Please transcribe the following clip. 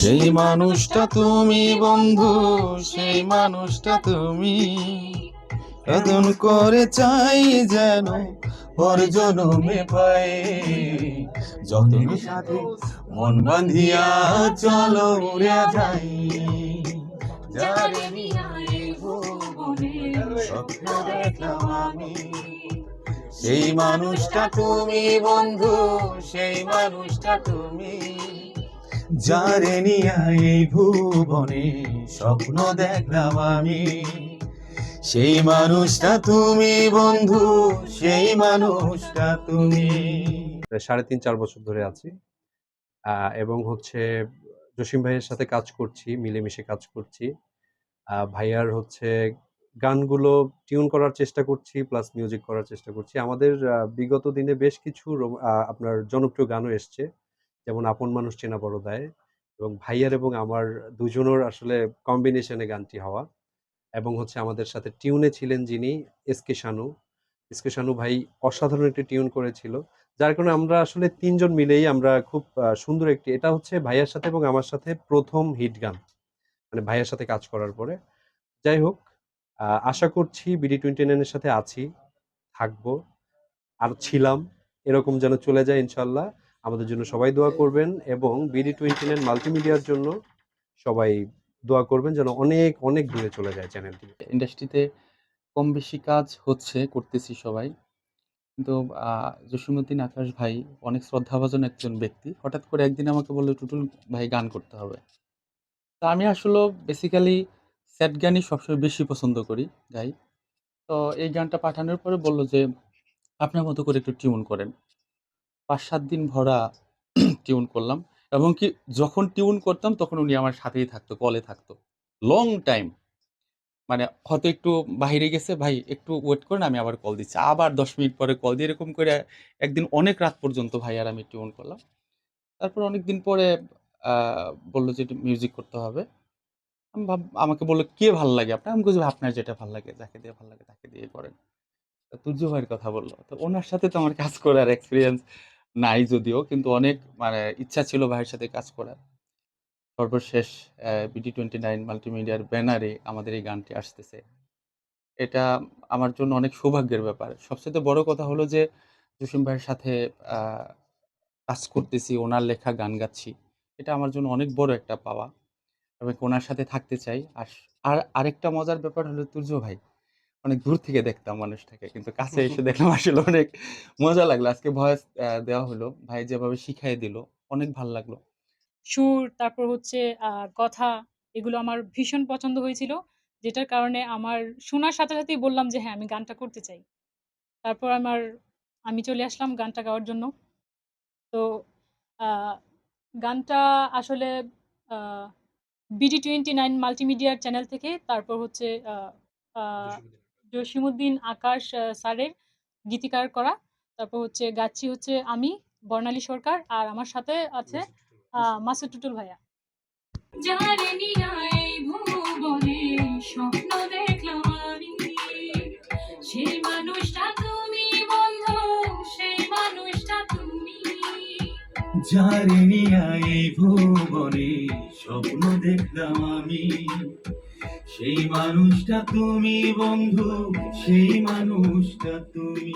সেই মানুষটা তুমি বন্ধু সেই মানুষটা তুমি। কদন করে চাই যেন পর জনমে পাই যতন সাথে মন বাঁধিয়া চলো উড়ে যাই। স্বপ্ন দেখলাম আমি। সেই মানুষটা তুমি বন্ধু সেই মানুষটা তুমি। যারে নিয়ে ভুবনে স্বপ্ন দেখলাম আমি। সেই মানুষটা তুমি বন্ধু, সেই মানুষটা তুমি। সাড়ে তিন, চার বছর ধরে আছি। এবং হচ্ছে জসিম ভাইয়ের সাথে কাজ করছি, মিলেমিশে কাজ করছি। ভাইয়ার হচ্ছে গানগুলো টিউন করার চেষ্টা করছি প্লাস মিউজিক করার চেষ্টা করছি। আমাদের বিগত দিনে বেশ কিছু আপনার জনপ্রিয় গানও এসছে। যেমন আপন মানুষ চেনা বড় দায় এবং ভাইয়ার এবং আমার দুজনের আসলে কম্বিনেশনে গানটি হওয়া এবং হচ্ছে আমাদের সাথে টিউনে ছিলেন যিনি S K Shanu. S K Shanu ভাই অসাধারণ একটি টিউন করেছিল, যার কারণে আমরা আসলে তিনজন মিলেই আমরা খুব সুন্দর একটি, এটা হচ্ছে ভাইয়ার সাথে এবং আমার সাথে প্রথম হিট গান মানে ভাইয়ার সাথে কাজ করার পরে। যাই হোক আশা করছি বিডি টোয়েন্টি নাইনের সাথে আছি, থাকব, আর ছিলাম, এরকম যেন চলে যায় ইনশাল্লাহ। আমাদের জন্য সবাই দোয়া করবেন এবং বিডি টোয়েন্টি নাইন মাল্টিমিডিয়ার জন্য সবাই দোয়া করবেন যেন অনেক অনেক দূরে চলে যায় চ্যানেলটি। ইন্ডাস্ট্রিতে কম বেশি কাজ হচ্ছে করতেছি সবাই। কিন্তু আহ, আকাশ ভাই অনেক শ্রদ্ধাভাজন একজন ব্যক্তি। হঠাৎ করে একদিন আমাকে বলল টুটুল ভাই গান করতে হবে। তা আমি আসলে বেসিক্যালি স্যাড গানই সবসময় বেশি পছন্দ করি গাই। তো এই গানটা পাঠানোর পরে বলল যে আপনার মতো করে একটু টিউন করেন। পাঁচ সাত দিন ভরা টিউন করলাম এবং কি যখন টিউন করতাম তখন উনি আমার সাথেই থাকতো কলে থাকতো। লং টাইম মানে হয়তো একটু বাইরে গেছে, ভাই, একটু ওয়েট করেন, আমি আবার কল দিচ্ছি। আবার দশ মিনিট পরে কল দিয়ে এরকম করে একদিন অনেক রাত পর্যন্ত ভাই আর আমি টিউন করলাম। তারপর অনেক দিন পরে বলল যে মিউজিক করতে হবে। আমি ভাব, আমাকে বলল, কে ভালো লাগে আপনার? আমি বলছি, আপনার যেটা ভালো লাগে, যাকে দিয়ে ভালো লাগে তাকে দিয়ে করেন। তুর্য ভাইয়ের কথা বলল। তো ওনার সাথে তো আমার কাজ করার এক্সপিরিয়েন্স নাই যদিও, কিন্তু অনেক মানে ইচ্ছা ছিল ভাইয়ের সাথে কাজ করার। সর্বশেষ বিডি টোয়েন্টি নাইন মাল্টিমিডিয়ার ব্যানারে আমাদের এই গানটি আসতেছে। এটা আমার জন্য অনেক সৌভাগ্যের ব্যাপার। সবচেয়ে বড় কথা হলো যে, জসিম ভাইয়ের সাথে কাজ করতেছি, ওনার লেখা গান গাচ্ছি। এটা আমার জন্য অনেক বড় একটা পাওয়া। এবং ওনার সাথে থাকতে চাই। আর আর আরেকটা মজার ব্যাপার হলো তুর্য ভাই অনেক দূর থেকে দেখতাম মানুষটাকে। কিন্তু কাছে এসে দেখলাম আসলে অনেক মজা লাগল। আজকে ভয়েস দেওয়া হলো। ভাই যেভাবে শিখাই দিল অনেক ভালো লাগল। সুর তারপর হচ্ছে কথা এগুলো আমার ভীষণ পছন্দ হয়েছিল। যেটার কারণে আমার শোনার সাথে সাথেই বললাম যে হ্যাঁ আমি গানটা করতে চাই। তারপর আমার আমি চলে আসলাম গানটা গাওয়ার জন্য। তো গানটা আসলে বিডি টোয়েন্টি নাইন মাল্টিমিডিয়ার চ্যানেল থেকে তারপর হচ্ছে জসিমুদ্দিন আকাশ আহ, স্যারের গীতিকার করা। তারপর হচ্ছে গাচ্ছি হচ্ছে আমি বর্ণালী সরকার আর আমার সাথে আছে আহ, মাসুদ টুটুল ভাইয়া। যারে নিয়ে এই ভুবনে স্বপ্ন দেখলাম আমি। সেই মানুষটা তুমি বন্ধু সেই মানুষটা তুমি।